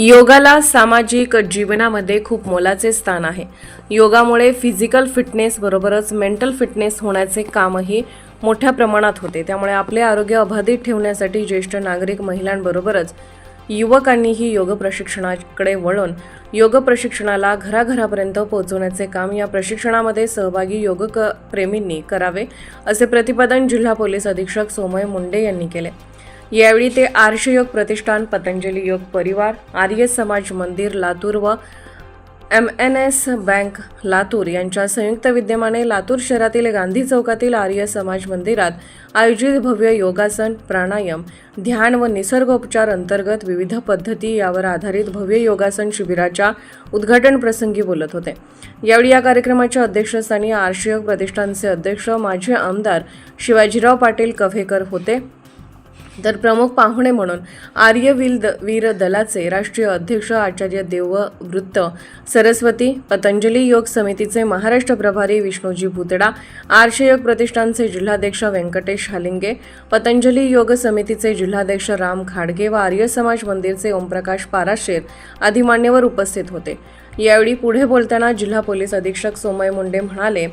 योगाला सामाजिक जीवनामध्ये खूप मोलाचे स्थान आहे. योगामुळे फिजिकल फिटनेस बरोबरच मेंटल फिटनेस होण्याचे कामही मोठ्या प्रमाणात होते. त्यामुळे आपले आरोग्य अबाधित ठेवण्यासाठी ज्येष्ठ नागरिक महिलांबरोबरच युवकांनीही योग प्रशिक्षणाकडे वळून योग प्रशिक्षणाला घराघरापर्यंत पोहोचवण्याचे काम या प्रशिक्षणामध्ये सहभागी योग क- प्रेमींनी करावे असे प्रतिपादन जिल्हा पोलीस अधीक्षक सोमय मुंडे यांनी केले. यावेळी ते आर्षयोग प्रतिष्ठान पतंजली योग परिवार आर्य समाज मंदिर लातूर व M N S bank Latur यांच्या संयुक्त विद्यमाने लातूर शहरातील गांधी चौकातील आर्य समाज मंदिरात आयोजित भव्य योगासन प्राणायाम ध्यान व निसर्गोपचार अंतर्गत विविध पद्धती यावर आधारित भव्य योगासन शिबिराच्या उद्घाटन प्रसंगी बोलत होते. यावेळी या कार्यक्रमाच्या अध्यक्षस्थानी आर्षयोग प्रतिष्ठानचे अध्यक्ष माजी आमदार शिवाजीराव पाटील कव्हेकर होते. तर प्रमुख पाहुणे म्हणून आर्यवीर द वीर दलाचे राष्ट्रीय अध्यक्ष आचार्य देववृत्त सरस्वती पतंजली योग समितीचे महाराष्ट्र प्रभारी विष्णूजी भुतडा आर्ष योग प्रतिष्ठानचे जिल्हाध्यक्ष व्यंकटेश हालिंगे पतंजली योग समितीचे जिल्हाध्यक्ष राम खाडगे व आर्य समाज मंदिरचे ओमप्रकाश पाराशेर आदी मान्यवर उपस्थित होते. यावेळी पुढे बोलताना जिल्हा पोलीस अधीक्षक सोमय मुंडे म्हणाले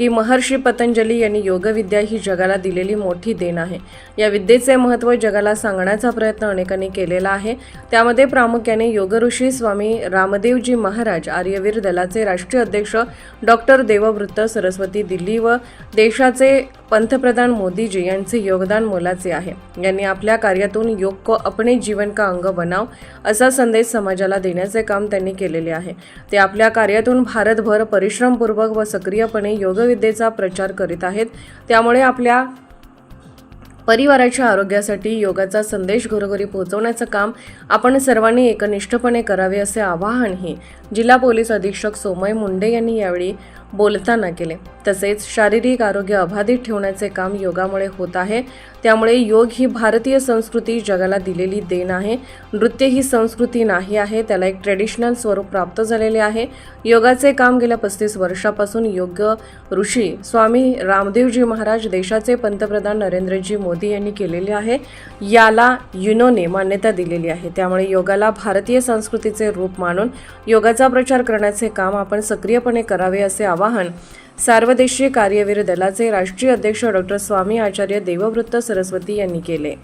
की महर्षी पतंजली यांनी योगविद्या ही जगाला दिलेली मोठी देण आहे. या विद्येचे महत्त्व जगाला सांगण्याचा प्रयत्न अनेकांनी केलेला आहे. त्यामध्ये प्रामुख्याने योगऋषी स्वामी रामदेवजी महाराज आर्यवीर दलाचे राष्ट्रीय अध्यक्ष डॉक्टर देववृत्त सरस्वती दिल्ली व देशाचे पंतप्रधान मोदीजी यांचे योगदान मोलाचे आहे. यांनी आपल्या कार्यातून योग को अपने जीवन का अंग बनाव असा संदेश समाजाला देण्याचे काम त्यांनी केलेले आहे. ते आपल्या कार्यातून भारतभर परिश्रमपूर्वक व सक्रियपणे योग योगविद्येचा प्रचार करीत आहेत. त्यामुळे आपल्या परिवाराच्या आरोग्यासाठी योगाचा संदेश घरोघरी पोहोचवण्याचं काम आपण सर्वांनी एकनिष्ठपणे करावे असे आवाहनही जिल्हा पोलीस अधीक्षक सोमय मुंडे यांनी यावेळी बोलताना केले. तसेच शारीरिक आरोग्य अबाधित ठेवण्याचे काम योगामुळे होत आहे. त्यामुळे योग ही भारतीय संस्कृती जगाला दिलेली देण आहे. नृत्य ही संस्कृती नाही आहे त्याला एक ट्रेडिशनल स्वरूप प्राप्त झालेले आहे. योगाचे काम गेल्या पस्तीस वर्षापासून योग ऋषी स्वामी रामदेवजी महाराज देशाचे पंतप्रधान नरेंद्रजी मोदी यांनी केलेले आहे. याला युनोने मान्यता दिलेली आहे. त्यामुळे योगाला भारतीय संस्कृतीचे रूप मानून योगाचा प्रचार करण्याचे काम आपण सक्रियपणे करावे असे आवाहन सार्वदेशीय कार्यवीर दलाचे राष्ट्रीय अध्यक्ष डॉक्टर स्वामी आचार्य देववृत्त सरस्वती यांनी केले.